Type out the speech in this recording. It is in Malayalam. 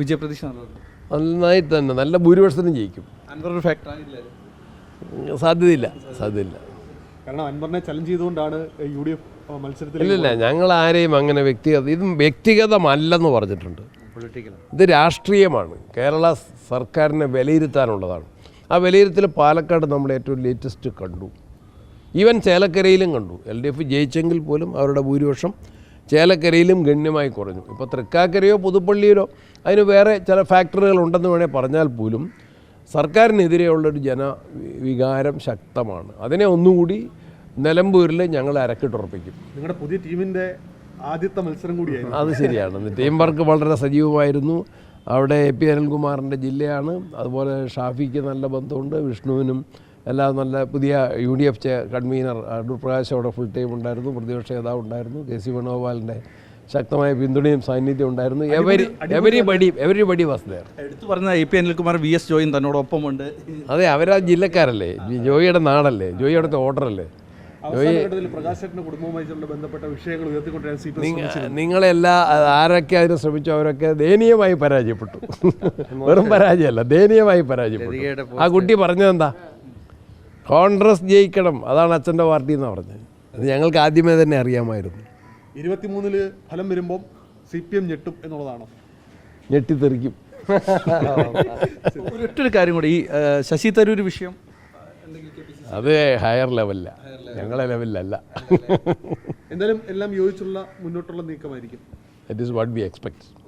വിജയപ്രതീക്ഷ നന്നായിട്ട് തന്നെ നല്ല ഭൂരിപക്ഷത്തിനും ജയിക്കും. അൻവർ സാധ്യതയില്ല സാധ്യതയില്ല. കാരണം അൻവറിനെ ചലഞ്ച് ചെയ്തുകൊണ്ടാണ് യു ഡി എഫ് മത്സരത്തിൽ ഇല്ലില്ല ഞങ്ങൾ ആരെയും അങ്ങനെ വ്യക്തിഗത ഇതും വ്യക്തിഗതമല്ലെന്ന് പറഞ്ഞിട്ടുണ്ട്. പൊളിറ്റിക്കൽ ഇത് രാഷ്ട്രീയമാണ്. കേരള സർക്കാരിനെ വിലയിരുത്താനുള്ളതാണ്. ആ വിലയിരുത്തൽ പാലക്കാട് നമ്മൾ ഏറ്റവും ലേറ്റസ്റ്റ് കണ്ടു. ഈവൻ ചേലക്കരയിലും കണ്ടു. എൽ ഡി എഫ് ജയിച്ചെങ്കിൽ പോലും അവരുടെ ഭൂരിപക്ഷം ചേലക്കരയിലും ഗണ്യമായി കുറഞ്ഞു. ഇപ്പോൾ തൃക്കാക്കരയോ പുതുപ്പള്ളിയിലോ അതിന് വേറെ ചില ഫാക്ടറികൾ ഉണ്ടെന്ന് വേണേൽ പറഞ്ഞാൽ പോലും സർക്കാരിനെതിരെയുള്ളൊരു ജനവികാരം ശക്തമാണ്. അതിനെ ഒന്നുകൂടി നിലമ്പൂരിൽ ഞങ്ങൾ അരക്കിട്ടുറപ്പിക്കും. നിങ്ങളുടെ പുതിയ ടീമിന്റെ ആദ്യത്തെ മത്സരം കൂടിയായിരുന്നു. അത് ശരിയാണ്. ടീം വർക്ക് വളരെ സജീവമായിരുന്നു. അവിടെ എ പി അനിൽകുമാറിന്റെ ജില്ലയാണ്. അതുപോലെ ഷാഫിക്ക് നല്ല ബന്ധമുണ്ട് വിഷ്ണുവിനും എല്ലാം നല്ല പുതിയ U D F convener Adoor Prakash അവിടെ ഫുൾ ടൈം ഉണ്ടായിരുന്നു പ്രതിപക്ഷ നേതാവ് ഉണ്ടായിരുന്നു കെ സി വേണുഗോപാലിന്റെ ശക്തമായ പിന്തുണയും സാന്നിധ്യം ഉണ്ടായിരുന്നു. Every everybody everybody was there എടുത്തു പറഞ്ഞ A P Anilkumar V S ജോയും തന്നോടൊപ്പമുണ്ട്. അതെ അവരാ ജില്ലക്കാരല്ലേ. ജോയിയുടെ നാടല്ലേ. ജോയിയുടെ അവിടുത്തെ ഓർഡറല്ലേ നിങ്ങളെല്ലാ ആരൊക്കെ അതിന് ശ്രമിച്ചു അവരൊക്കെ ദയനീയമായി പരാജയപ്പെട്ടു. വെറും പരാജയമല്ല ദയനീയമായി പരാജയപ്പെട്ടു. ആ കുട്ടി പറഞ്ഞതെന്താ? കോൺഗ്രസ് ജയിക്കണം. അതാണ് അച്ഛന്റെ പാർട്ടി എന്ന് പറഞ്ഞത്. അത് ഞങ്ങൾക്ക് ആദ്യമേ തന്നെ അറിയാമായിരുന്നു. ഇരുപത്തിമൂന്നിൽ ഫലം വരുമ്പോൾ സി പി എം ഞെട്ടും എന്നുള്ളതാണോ. ഞെട്ടിത്തെറിക്കും. ഒരൊറ്റൊരു കാര്യം കൂടി ഈ ശശി തരൂർ വിഷയം. അത് ഹയർ ലെവലില്ല ഞങ്ങളെ ലെവലിലല്ല എന്തായാലും എല്ലാം യോജിച്ചുള്ള മുന്നോട്ടുള്ള നീക്കമായിരിക്കും. That is what we expect